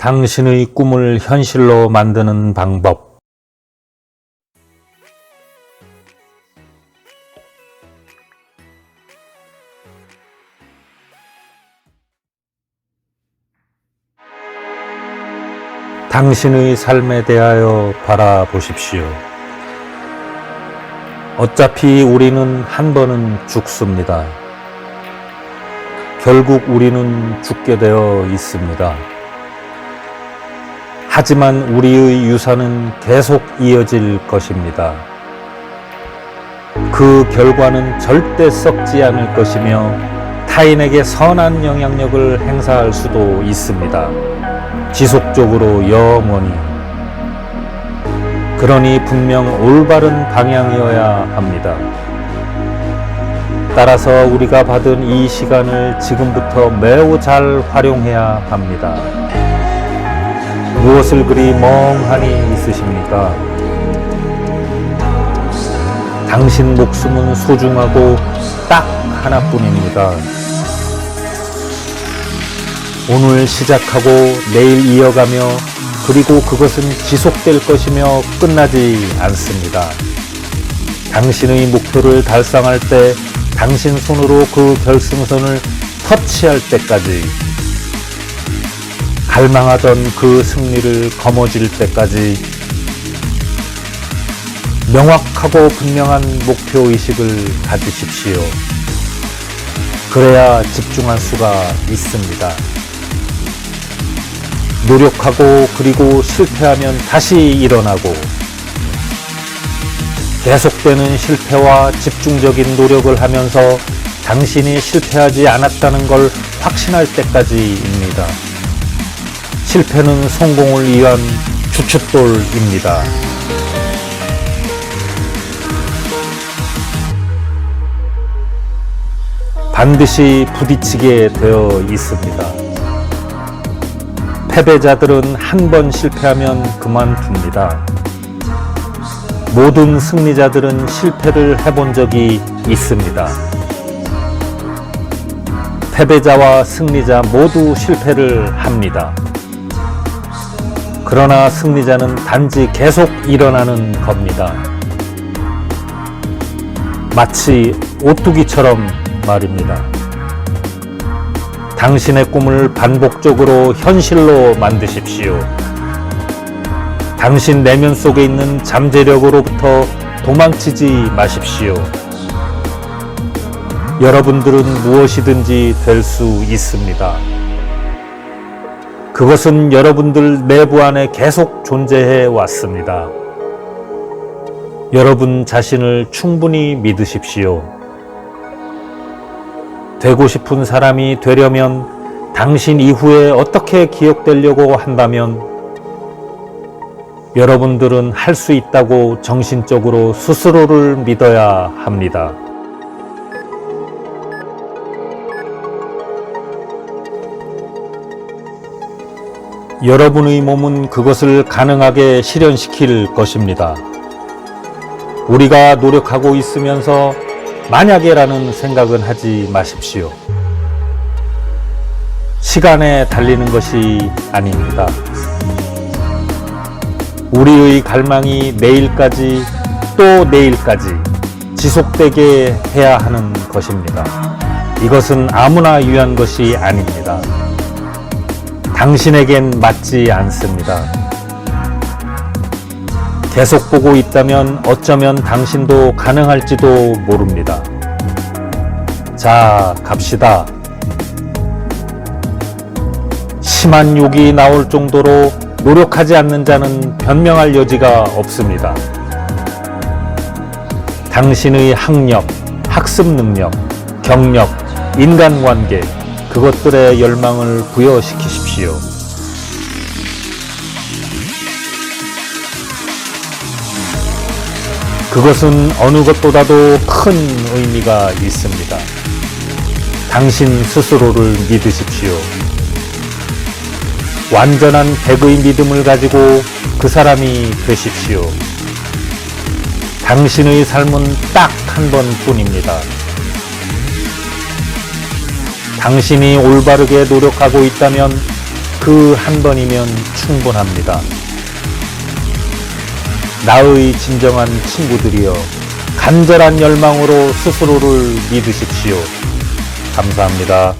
당신의 꿈을 현실로 만드는 방법. 당신의 삶에 대하여 바라보십시오. 어차피 우리는 한 번은 죽습니다. 결국 우리는 죽게 되어 있습니다. 하지만 우리의 유산은 계속 이어질 것입니다. 그 결과는 절대 썩지 않을 것이며 타인에게 선한 영향력을 행사할 수도 있습니다. 지속적으로 영원히. 그러니 분명 올바른 방향이어야 합니다. 따라서 우리가 받은 이 시간을 지금부터 매우 잘 활용해야 합니다. 무엇을 그리 멍하니 있으십니까? 당신 목숨은 소중하고 딱 하나뿐입니다. 오늘 시작하고 내일 이어가며 그리고 그것은 지속될 것이며 끝나지 않습니다. 당신의 목표를 달성할 때 당신 손으로 그 결승선을 터치할 때까지 갈망하던 그 승리를 거머쥘 때까지 명확하고 분명한 목표 의식을 가지십시오. 그래야 집중할 수가 있습니다. 노력하고 그리고 실패하면 다시 일어나고 계속되는 실패와 집중적인 노력을 하면서 당신이 실패하지 않았다는 걸 확신할 때까지입니다. 실패는 성공을 위한 주춧돌입니다. 반드시 부딪히게 되어 있습니다. 패배자들은 한 번 실패하면 그만둡니다. 모든 승리자들은 실패를 해본 적이 있습니다. 패배자와 승리자 모두 실패를 합니다. 그러나 승리자는 단지 계속 일어나는 겁니다. 마치 오뚜기처럼 말입니다. 당신의 꿈을 반복적으로 현실로 만드십시오. 당신 내면 속에 있는 잠재력으로부터 도망치지 마십시오. 여러분들은 무엇이든지 될 수 있습니다. 그것은 여러분들 내부 안에 계속 존재해 왔습니다. 여러분 자신을 충분히 믿으십시오. 되고 싶은 사람이 되려면 당신 이후에 어떻게 기억되려고 한다면 여러분들은 할 수 있다고 정신적으로 스스로를 믿어야 합니다. 여러분의 몸은 그것을 가능하게 실현시킬 것입니다. 우리가 노력하고 있으면서 만약에라는 생각은 하지 마십시오. 시간에 달리는 것이 아닙니다. 우리의 갈망이 내일까지 또 내일까지 지속되게 해야 하는 것입니다. 이것은 아무나 위한 것이 아닙니다. 당신에겐 맞지 않습니다. 계속 보고 있다면 어쩌면 당신도 가능할지도 모릅니다. 자, 갑시다. 심한 욕이 나올 정도로 노력하지 않는 자는 변명할 여지가 없습니다. 당신의 학력, 학습 능력, 경력, 인간관계, 그것들의 열망을 부여시키십시오. 그것은 어느 것보다도 큰 의미가 있습니다. 당신 스스로를 믿으십시오. 완전한 백의 믿음을 가지고 그 사람이 되십시오. 당신의 삶은 딱 한 번뿐입니다. 당신이 올바르게 노력하고 있다면 그 한 번이면 충분합니다. 나의 진정한 친구들이여 간절한 열망으로 스스로를 믿으십시오. 감사합니다.